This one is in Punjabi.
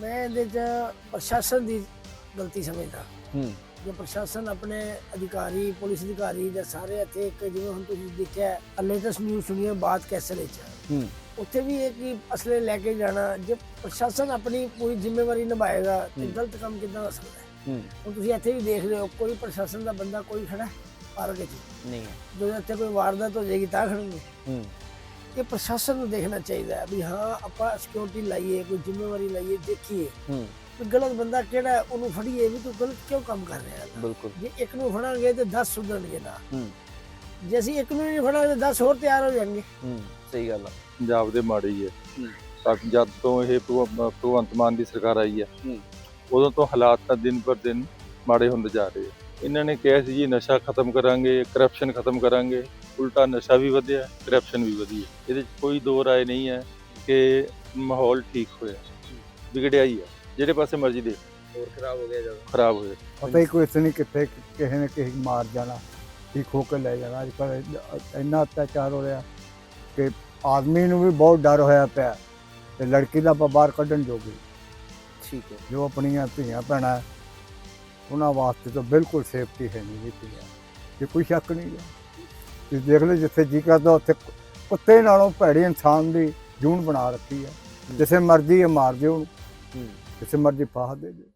ਮੈਂ ਇਹਦੇ ਚ ਪ੍ਰਸ਼ਾਸਨ ਦੀ ਗਲਤੀ ਸਮਝਦਾ। ਹੂੰ। ਜੇ ਪ੍ਰਸ਼ਾਸਨ ਆਪਣੇ ਅਧਿਕਾਰੀ ਪੁਲਿਸ ਅਧਿਕਾਰੀ ਜਾਂ ਸਾਰੇ ਇੱਥੇ ਇੱਕ ਜਿਵੇਂ ਹੁਣ ਤੁਸੀਂ ਦੇਖਿਆ ਲੇਟੈਸਟ ਨਿਊਜ਼ ਸੁਣੀਏ ਬਾਤ ਕੈਸਲ ਵਿੱਚ। ਹੂੰ। ਉੱਥੇ ਵੀ ਇਹ ਕਿ ਅਸਲੇ ਲੈ ਕੇ ਜਾਣਾ ਜੇ ਪ੍ਰਸ਼ਾਸਨ ਆਪਣੀ ਪੂਰੀ ਜ਼ਿੰਮੇਵਾਰੀ ਨਿਭਾਏਗਾ ਤੇ। ਗਲਤ ਕੰਮ ਕਿੱਦਾਂ ਹੋ ਸਕਦਾ ਹੈ? ਹੂੰ। ਹੁਣ ਤੁਸੀਂ ਇੱਥੇ ਵੀ ਦੇਖ ਰਹੇ ਹੋ ਕੋਈ ਪ੍ਰਸ਼ਾਸਨ ਦਾ ਬੰਦਾ ਕੋਈ ਖੜਾ ਪਾਰਕ ਵਿੱਚ ਨਹੀਂ ਹੈ। ਜਦੋਂ ਇੱਥੇ ਕੋਈ ਵਾਰਦਾਤ ਹੋ ਜਾਏਗੀ ਤਾਂ ਖੜਨਗੇ। ਹੂੰ। ਇਹ ਪ੍ਰਸ਼ਾਸਨ ਨੂੰ ਦੇਖਣਾ ਚਾਹੀਦਾ ਹੈ ਵੀ ਹਾਂ ਆਪਾਂ ਸਿਕਿਉਰਿਟੀ ਲਾਈਏ ਕੋਈ ਜ਼ਿੰਮੇਵਾਰੀ ਲਾਈਏ ਦੇਖੀਏ। ਹੂੰ। ਵੀ ਗਲਤ ਬੰਦਾ ਕਿਹੜਾ ਹੈ, ਉਹਨੂੰ ਫੜੀਏ ਵੀ ਤੂੰ ਗਲਤ ਕਿਉਂ ਕੰਮ ਕਰ ਰਿਹਾ ਹੈ? ਬਿਲਕੁਲ। ਜੇ ਇੱਕ ਨੂੰ ਫੜਾਂਗੇ ਤੇ 10 ਸੁਧਰਨਗੇ ਨਾ। ਹੂੰ। ਜੇ ਅਸੀਂ ਇੱਕ ਨੂੰ ਨਹੀਂ ਫੜਾਂਗੇ ਤੇ 10 ਹੋਰ ਤਿਆਰ ਹੋ ਜਾਣਗੇ। ਹੂੰ ਸਹੀ ਗੱਲ ਆ। ਪੰਜਾਬ ਦੇ ਮਾੜੀ ਹੈ ਹੂੰ। ਤਾਂ ਜਦ ਤੋਂ ਇਹ ਭਗਵ- ਭਗਵੰਤ ਮਾਨ ਦੀ ਸਰਕਾਰ ਆਈ ਹੈ ਹੂੰ। ਉਦੋਂ ਤੋਂ ਹਾਲਾਤ ਤਾਂ ਦਿਨ ਪਰ ਦਿਨ ਮਾੜੇ ਹੁੰਦੇ ਜਾ ਰਹੇ ਆ ਇਹਨਾਂ ਨੇ ਕਿਹਾ ਸੀ ਜੀ ਨਸ਼ਾ ਖਤਮ ਕਰਾਂਗੇ ਕਰਪਸ਼ਨ ਖਤਮ ਕਰਾਂਗੇ। ਉਲਟਾ ਨਸ਼ਾ ਵੀ ਵਧਿਆ ਕਰਪਸ਼ਨ ਵੀ ਵਧੀ ਹੈ। ਇਹਦੇ 'ਚ ਕੋਈ ਦੋ ਰਾਏ ਨਹੀਂ ਹੈ ਕਿ ਮਾਹੌਲ ਠੀਕ ਹੋਇਆ। ਵਿਗੜਿਆ ਹੀ ਹੈ। ਜਿਹੜੇ ਪਾਸੇ ਮਰਜ਼ੀ ਦੇ ਹੋਰ ਖਰਾਬ ਹੋ ਗਿਆ ਜਦੋਂ ਖਰਾਬ ਹੋਇਆ। ਪਤਾ ਹੀ ਕੋਈ ਨਹੀਂ ਕਿੱਥੇ ਕਿਸੇ ਨੇ ਕਿਸੇ ਨੂੰ ਮਾਰ ਜਾਣਾ ਕੀ ਖੋ ਕੇ ਲੈ ਜਾਣਾ। ਅੱਜ ਕੱਲ੍ਹ ਇੰਨਾ ਅਤਿਆਚਾਰ ਹੋ ਰਿਹਾ ਕਿ ਆਦਮੀ ਨੂੰ ਵੀ ਬਹੁਤ ਡਰ ਹੋਇਆ ਪਿਆ। ਤੇ ਲੜਕੀ ਦਾ ਆਪਾਂ ਬਾਹਰ ਕੱਢਣ ਜੋਗੇ। ਠੀਕ ਹੈ। ਜੋ ਆਪਣੀਆਂ ਧੀਆਂ ਭੈਣਾਂ ਹੈ, ਉਹਨਾਂ ਵਾਸਤੇ ਤਾਂ ਬਿਲਕੁਲ ਸੇਫਟੀ ਹੈ ਨਹੀਂ ਜੀ ਇਹ ਕੋਈ ਸ਼ੱਕ ਨਹੀਂ ਹੈ ਤੁਸੀਂ ਦੇਖ ਲਓ ਜਿੱਥੇ ਜੀ ਕਰਦਾ ਉੱਥੇ ਕੁੱਤੇ ਨਾਲੋਂ ਭੈੜੇ ਇਨਸਾਨ ਦੀ ਜੂਨ ਬਣਾ ਰੱਖੀ ਹੈ। ਜਿਸੇ ਮਰਜ਼ੀ ਇਹ ਮਾਰ ਦਿਓ ਜਿਸੇ ਮਰਜ਼ੀ ਫਾਹ ਦੇ ਦਿਓ।